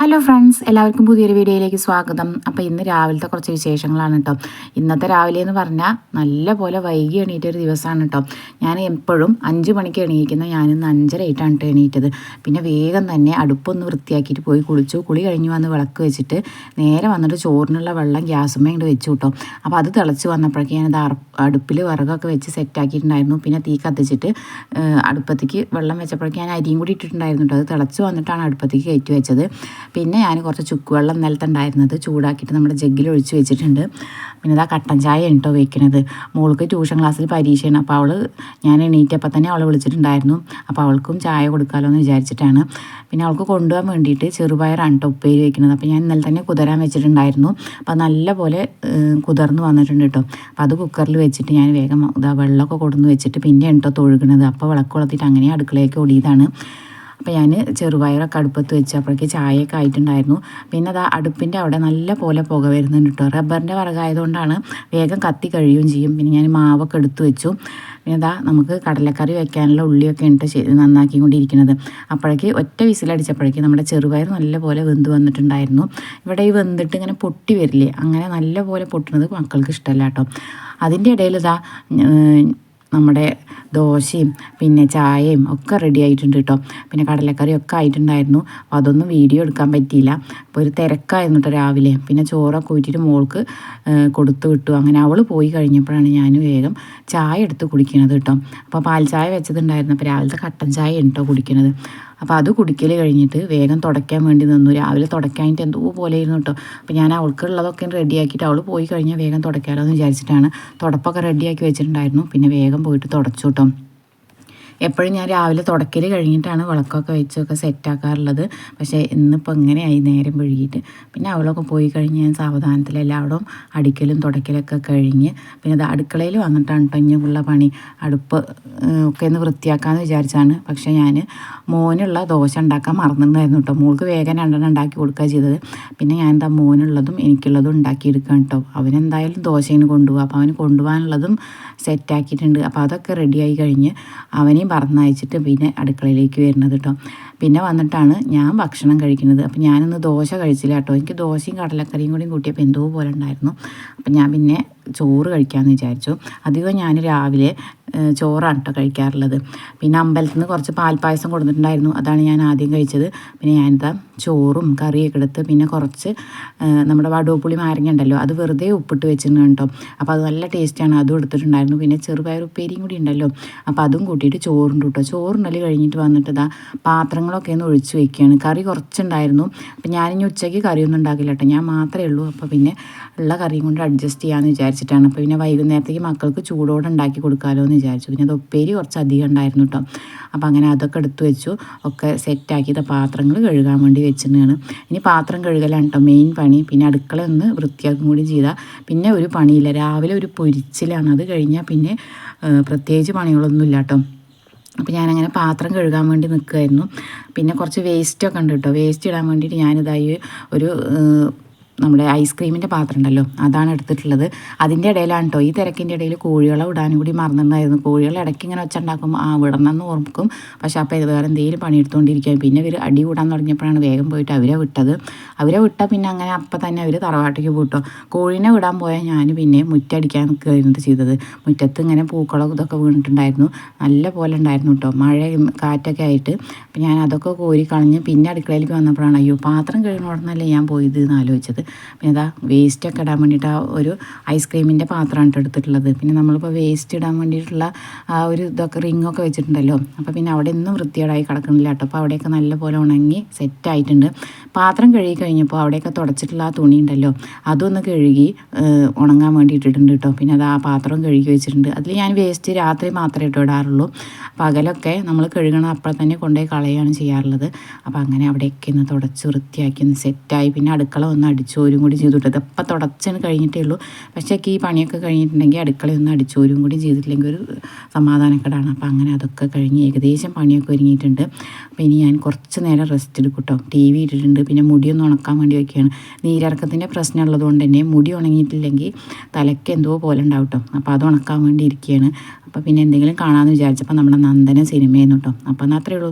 Hello friends എല്ലാവർക്കും പുതിയൊരു വീഡിയോയിലേക്ക് സ്വാഗതം. അപ്പോൾ ഇന്ന് രാവിലത്തെ കുറച്ച് വിശേഷങ്ങളാണ് കേട്ടോ ഇന്നത്തെ രാവിലെ എന്ന് പറഞ്ഞാൽ നല്ല പോലെ വൈകി എണീറ്റ ഒരു ദിവസമാണ് കേട്ടോ ഞാൻ എപ്പോഴും അഞ്ച് മണിക്ക് എണീക്കുന്ന ഞാനിന്ന് അഞ്ചര ആയിട്ടാണ് എണീറ്റത്. പിന്നെ വേഗം തന്നെ അടുപ്പൊന്ന് വൃത്തിയാക്കിയിട്ട് പോയി കുളിച്ചു. കുളി കഴിഞ്ഞു വന്ന് വിളക്ക് വെച്ചിട്ട് നേരെ വന്നിട്ട് ചോറിനുള്ള വെള്ളം ഗ്യാസുമ്മേ ഇങ്ങോട്ട് വെച്ചു കേട്ടോ അപ്പോൾ അത് തിളച്ച് വന്നപ്പോഴേക്കും ഞാനത് അടുപ്പിൽ വിറകൊക്കെ വെച്ച് സെറ്റാക്കിയിട്ടുണ്ടായിരുന്നു പിന്നെ തീ കത്തിച്ചിട്ട് അടുപ്പത്തേക്ക് വെള്ളം വെച്ചപ്പോഴേക്കും ഞാൻ അരിയും കൂടി ഇട്ടിട്ടുണ്ടായിരുന്നു കേട്ടോ അത് തിളച്ച് വന്നിട്ടാണ് അടുപ്പത്തേക്ക് കയറ്റി വെച്ചത്. പിന്നെ ഞാൻ കുറച്ച് ചുക്കുവെള്ളം നിലത്തുണ്ടായിരുന്നത് ചൂടാക്കിയിട്ട് നമ്മുടെ ജഗ്ഗിൽ ഒഴിച്ച് വെച്ചിട്ടുണ്ട്. പിന്നെ ഇതാ കട്ടൻ ചായ കേട്ടോ വെക്കണത്. മോൾക്ക് ട്യൂഷൻ ക്ലാസ്സിൽ പരീക്ഷയാണ് അപ്പോൾ അവൾ ഞാൻ എണീറ്റപ്പോൾ തന്നെ അവളെ വിളിച്ചിട്ടുണ്ടായിരുന്നു. അപ്പോൾ അവൾക്കും ചായ കൊടുക്കാമല്ലോ എന്ന് വിചാരിച്ചിട്ടാണ്. പിന്നെ അവൾക്ക് കൊണ്ടുപോകാൻ വേണ്ടിയിട്ട് ചെറുപയറാണ് കേട്ടോ ഉപ്പേരി വയ്ക്കുന്നത് അപ്പോൾ ഞാൻ ഇന്നലെ തന്നെ കുതിരാൻ വെച്ചിട്ടുണ്ടായിരുന്നു. അപ്പോൾ നല്ലപോലെ കുതിർന്ന് വന്നിട്ടുണ്ട് കേട്ടോ അപ്പോൾ അത് കുക്കറിൽ വെച്ചിട്ട് ഞാൻ വേഗം ഇതാ വെള്ളമൊക്കെ കൊടുന്ന് വെച്ചിട്ട് പിന്നെ കേട്ടോ തൊഴുകണത്. അപ്പോൾ വിളക്ക് കൊളുത്തിയിട്ട് അങ്ങനെ അടുക്കളയൊക്കെ ഓടിയതാണ് അപ്പോൾ ഞാൻ ചെറുപയറൊക്കെ അടുപ്പത്ത് വെച്ച് അപ്പോഴേക്ക് ചായയൊക്കെ ആയിട്ടുണ്ടായിരുന്നു. പിന്നെ അത് അടുപ്പിന്റെ അവിടെ നല്ല പോലെ പുക വരുന്നുണ്ട് കേട്ടോ റബ്ബറിന്റെ വറകായതുകൊണ്ടാണ് വേഗം കത്തി കഴിയുകയും ചെയ്യും. പിന്നെ ഞാൻ മാവൊക്കെ എടുത്തു വെച്ചു. പിന്നെ ഇതാ നമുക്ക് കടലക്കറി വെക്കാനുള്ള ഉള്ളിയൊക്കെ ഇട്ട് നന്നാക്കിക്കൊണ്ടിരിക്കുന്നത്. അപ്പോഴേക്ക് ഒറ്റ വിസിലടിച്ചപ്പോഴേക്ക് നമ്മുടെ ചെറുപയർ നല്ല പോലെ വെന്ത് വന്നിട്ടുണ്ടായിരുന്നു. ഇവിടെ ഈ വെന്തിട്ട് ഇങ്ങനെ പൊട്ടി വരില്ലേ? അങ്ങനെ നല്ല പോലെ പൊട്ടുന്നത് മക്കൾക്ക് ഇഷ്ടമല്ല കേട്ടോ അതിന്റെ ഇടയിൽ ഇതാ നമ്മുടെ ദോശയും പിന്നെ ചായയും ഒക്കെ റെഡി ആയിട്ടുണ്ട് കേട്ടോ. പിന്നെ കടലക്കറി ഒക്കെ ആയിട്ടുണ്ടായിരുന്നു. അപ്പോൾ അതൊന്നും വീഡിയോ എടുക്കാൻ പറ്റിയില്ല. അപ്പോൾ ഒരു തിരക്കായിരുന്നു കേട്ടോ രാവിലെ. പിന്നെ ചോറൊക്കെ ഊറ്റിയിട്ട് മോൾക്ക് കൊടുത്തു വിട്ടു. അങ്ങനെ അവൾ പോയി കഴിഞ്ഞപ്പോഴാണ് ഞാൻ വേഗം ചായ എടുത്ത് കുടിക്കുന്നത് കേട്ടോ. അപ്പോൾ പാൽ ചായ വെച്ചതുണ്ടായിരുന്നു. അപ്പോൾ രാവിലത്തെ കട്ടൻ ചായ കേട്ടോ കുടിക്കുന്നത് അപ്പോൾ അത് കുടിക്കൽ കഴിഞ്ഞിട്ട് വേഗം തുടയ്ക്കാൻ വേണ്ടി നിന്നു. രാവിലെ തുടയ്ക്കാനായിട്ട് എന്തോ പോലെ ആയിരുന്നു കേട്ടോ അപ്പോൾ ഞാൻ അവൾക്കുള്ളതൊക്കെ റെഡിയാക്കിയിട്ട് അവൾ പോയി കഴിഞ്ഞാൽ വേഗം തുടയ്ക്കാമല്ലോ എന്ന് വിചാരിച്ചിട്ടാണ്. തുടപ്പൊക്കെ റെഡിയാക്കി വെച്ചിട്ടുണ്ടായിരുന്നു. പിന്നെ വേഗം പോയിട്ട് തുടച്ചു കേട്ടോ എപ്പോഴും ഞാൻ രാവിലെ തുടക്കൽ കഴിഞ്ഞിട്ടാണ് വിളക്കൊക്കെ വെച്ചൊക്കെ സെറ്റാക്കാറുള്ളത്. പക്ഷേ ഇന്നിപ്പോൾ ഇങ്ങനെയായി നേരം വഴുകിയിട്ട് പിന്നെ അവളൊക്കെ പോയി കഴിഞ്ഞ് ഞാൻ സാവധാനത്തിൽ എല്ലായിടവും അടിക്കലും തുടക്കലൊക്കെ കഴിഞ്ഞ്. പിന്നെ അത് അടുക്കളയിൽ വന്നിട്ടാണ് ടഞ്ഞുള്ള പണി. അടുപ്പ് ഒക്കെ ഒന്ന് വൃത്തിയാക്കാമെന്ന് വിചാരിച്ചാണ്. പക്ഷേ ഞാൻ മോനുള്ള ദോശ ഉണ്ടാക്കാൻ മറന്നിട്ടുണ്ടായിരുന്നു കേട്ടോ മോൾക്ക് വേഗം രണ്ടെണ്ണം ഉണ്ടാക്കി കൊടുക്കുക ചെയ്തത്. പിന്നെ ഞാൻ എന്താ മോനുള്ളതും എനിക്കുള്ളതും ഉണ്ടാക്കിയെടുക്കാം കേട്ടോ അവനെന്തായാലും ദോശയിന് കൊണ്ടുപോകാം. അപ്പോൾ അവന് കൊണ്ടുപോകാനുള്ളതും സെറ്റാക്കിയിട്ടുണ്ട്. അപ്പോൾ അതൊക്കെ റെഡിയായി കഴിഞ്ഞ് അവനെയും പറഞ്ഞയച്ചിട്ട് പിന്നെ അടുക്കളയിലേക്ക് വരുന്നത് കേട്ടോ പിന്നെ വന്നിട്ടാണ് ഞാൻ ഭക്ഷണം കഴിക്കുന്നത്. അപ്പം ഞാനിന്ന് ദോശ കഴിച്ചില്ല കേട്ടോ എനിക്ക് ദോശയും കടലക്കറിയും കൂടി കൂട്ടിയപ്പോൾ എന്തോ പോലെ ഉണ്ടായിരുന്നു. അപ്പം ഞാൻ പിന്നെ ചോറ് കഴിക്കാമെന്ന് വിചാരിച്ചു. അധികം ഞാൻ രാവിലെ ചോറാണ് കേട്ടോ കഴിക്കാറുള്ളത്. പിന്നെ അമ്പലത്തിൽ നിന്ന് കുറച്ച് പാൽപ്പായസം കൊടുത്തിട്ടുണ്ടായിരുന്നു. അതാണ് ഞാൻ ആദ്യം കഴിച്ചത്. പിന്നെ ഞാനിതാ ചോറും കറിയൊക്കെ എടുത്ത് പിന്നെ കുറച്ച് നമ്മുടെ വടുവപ്പുളി നാരങ്ങ ഉണ്ടല്ലോ അത് വെറുതെ ഉപ്പിട്ട് വെച്ചിരുന്നു കേട്ടോ. അപ്പോൾ അത് നല്ല ടേസ്റ്റാണ് അതും എടുത്തിട്ടുണ്ടായിരുന്നു. പിന്നെ ചെറുപയർ ഉപ്പേരിയും കൂടി ഉണ്ടല്ലോ. അപ്പോൾ അതും കൂട്ടിയിട്ട് ചോറുണ്ട് കേട്ടോ നല്ല കഴിഞ്ഞിട്ട് വന്നിട്ട് ഇതാ പാത്രങ്ങളൊക്കെ ഒന്ന് ഒഴിച്ച് വെക്കുകയാണ് കറി കുറച്ചുണ്ടായിരുന്നു. അപ്പം ഞാനിനി ഉച്ചയ്ക്ക് കറിയൊന്നും ഉണ്ടാക്കില്ല കേട്ടോ ഞാൻ മാത്രമേ ഉള്ളൂ. അപ്പോൾ പിന്നെ ഉള്ള കറിയും കൊണ്ട് അഡ്ജസ്റ്റ് ചെയ്യാമെന്ന് വിചാരിച്ചിട്ടാണ്. അപ്പോൾ പിന്നെ വൈകുന്നേരത്തേക്ക് മക്കൾക്ക് ചൂടോടെ ഉണ്ടാക്കി കൊടുക്കാമല്ലോ എന്ന് വിചാരിച്ചു. പിന്നെ അത് ഉപ്പേരി കുറച്ച് അധികം ഉണ്ടായിരുന്നു കേട്ടോ അപ്പോൾ അങ്ങനെ അതൊക്കെ എടുത്തു വെച്ചു. ഒക്കെ സെറ്റാക്കിയത് പാത്രങ്ങൾ കഴുകാൻ വേണ്ടി വെച്ചിട്ടാണ് ഇനി പാത്രം കഴുകലാണ് കേട്ടോ മെയിൻ പണി. പിന്നെ അടുക്കള ഒന്ന് വൃത്തിയാക്കും കൂടി ചെയ്താൽ പിന്നെ ഒരു പണിയില്ല. രാവിലെ ഒരു പൊരിച്ചിലാണ്. അത് കഴിഞ്ഞാൽ പിന്നെ പ്രത്യേകിച്ച് പണികളൊന്നും ഇല്ല കേട്ടോ അപ്പോൾ ഞാനങ്ങനെ പാത്രം കഴുകാൻ വേണ്ടി നിൽക്കുമായിരുന്നു പിന്നെ കുറച്ച് വേസ്റ്റൊക്കെ ഉണ്ട് കേട്ടോ വേസ്റ്റ് ഇടാൻ വേണ്ടിയിട്ട് ഞാനിതായി ഒരു നമ്മുടെ ഐസ്ക്രീമിന്റെ പാത്രം ഉണ്ടല്ലോ അതാണ് എടുത്തിട്ടുള്ളത്. അതിന്റെ ഇടയിലാണ് കേട്ടോ ഈ തിരക്കിന്റെ ഇടയിൽ കോഴികളെ വിടാനും കൂടി മറന്നിട്ടുണ്ടായിരുന്നു കോഴികളെ ഇടയ്ക്ക് ഇങ്ങനെ വെച്ചുണ്ടാക്കുമ്പോൾ ആ വിടണമെന്ന് ഓർക്കും. പക്ഷേ അപ്പോൾ ഇത് വേറെ എന്തെങ്കിലും പണിയെടുത്തുകൊണ്ടിരിക്കുക പിന്നെ ഇവർ അടി കൂടാൻ തുടങ്ങിയപ്പോഴാണ് വേഗം പോയിട്ട് അവരെ വിട്ടത്. അവരെ വിട്ടാൽ പിന്നെ അങ്ങനെ അപ്പം തന്നെ അവർ തറവാട്ടേക്ക് പോയിട്ടോ കോഴീനെ വിടാൻ പോയാൽ ഞാൻ പിന്നെ മുറ്റടിക്കാൻ കയറിയിട്ട് ചെയ്തത്. മുറ്റത്ത് ഇങ്ങനെ പൂക്കളും ഇതൊക്കെ വീണിട്ടുണ്ടായിരുന്നു. നല്ല പോലെ ഉണ്ടായിരുന്നു കേട്ടോ മഴയും കാറ്റൊക്കെ ആയിട്ട്. അപ്പം ഞാൻ അതൊക്കെ കോരി കളഞ്ഞ് പിന്നെ അടുക്കളയിലേക്ക് വന്നപ്പോഴാണ് അയ്യോ പാത്രം കഴിയുന്നോടനല്ലേ ഞാൻ പോയത്? എന്ന് ആലോചിച്ചത്. പിന്നെ ഇതാ വേസ്റ്റൊക്കെ ഇടാൻ വേണ്ടിയിട്ട് ആ ഒരു ഐസ്ക്രീമിന്റെ പാത്രമാണ് എടുത്തിട്ടുള്ളത്. പിന്നെ നമ്മളിപ്പോൾ വേസ്റ്റ് ഇടാൻ വേണ്ടിയിട്ടുള്ള ആ ഒരു ഇതൊക്കെ റിങ്ങൊക്കെ വെച്ചിട്ടുണ്ടല്ലോ. അപ്പോൾ പിന്നെ അവിടെ ഒന്നും വൃത്തിയോടായി കിടക്കുന്നില്ല കേട്ടോ അപ്പോൾ അവിടെയൊക്കെ നല്ലപോലെ ഉണങ്ങി സെറ്റായിട്ടുണ്ട് പാത്രം കഴുകി കഴിഞ്ഞപ്പോൾ അവിടെയൊക്കെ തുടച്ചിട്ടുള്ള ആ തുണി ഉണ്ടല്ലോ അതൊന്ന് കഴുകി ഉണങ്ങാൻ വേണ്ടി ഇട്ടിട്ടുണ്ട് കേട്ടോ പിന്നെ അത് ആ പാത്രം കഴുകി വെച്ചിട്ടുണ്ട്. അതിൽ ഞാൻ വേസ്റ്റ് രാത്രി മാത്രമേ ഇട്ടോ ഇടാറുള്ളൂ. പകലൊക്കെ നമ്മൾ കഴുകണം അപ്പോൾ തന്നെ കൊണ്ടുപോയി കളയുകയാണ് ചെയ്യാറുള്ളത്. അപ്പോൾ അങ്ങനെ അവിടെയൊക്കെ ഒന്ന് തുടച്ച് വൃത്തിയാക്കി ഒന്ന് സെറ്റായി പിന്നെ അടുക്കള ഒന്ന് അടിച്ചു അടിച്ചോരും കൂടി ചെയ്തു വിട്ടത് അപ്പം തുടച്ചാണ് കഴിഞ്ഞിട്ടേ ഉള്ളൂ. പക്ഷേ ഈ പണിയൊക്കെ കഴിഞ്ഞിട്ടുണ്ടെങ്കിൽ അടുക്കളയൊന്നും അടിച്ചോരും കൂടി ചെയ്തിട്ടില്ലെങ്കിൽ ഒരു സമാധാനക്കേടാണ്. അപ്പം അങ്ങനെ അതൊക്കെ കഴിഞ്ഞ് ഏകദേശം പണിയൊക്കെ ഒരുങ്ങിയിട്ടുണ്ട്. അപ്പോൾ ഇനി ഞാൻ കുറച്ച് നേരം റെസ്റ്റ് എടുക്കും കേട്ടോ ടി വി ഇട്ടിട്ടുണ്ട്. പിന്നെ മുടിയൊന്നും ഉണക്കാൻ വേണ്ടി വയ്ക്കുകയാണ് നീരിറക്കത്തിന്റെ പ്രശ്നം ഉള്ളതുകൊണ്ട് തന്നെ മുടി ഉണങ്ങിയിട്ടില്ലെങ്കിൽ തലയ്ക്ക് എന്തോ പോലെ ഉണ്ടാവും കേട്ടോ അപ്പോൾ അത് ഉണക്കാൻ വേണ്ടി ഇരിക്കുകയാണ്. അപ്പോൾ പിന്നെ എന്തെങ്കിലും കാണാമെന്ന് വിചാരിച്ചപ്പോൾ നമ്മുടെ നന്ദന സിനിമയെന്നു കേട്ടോ അപ്പോൾ എന്നാൽ അത്രയേ ഉള്ളൂ.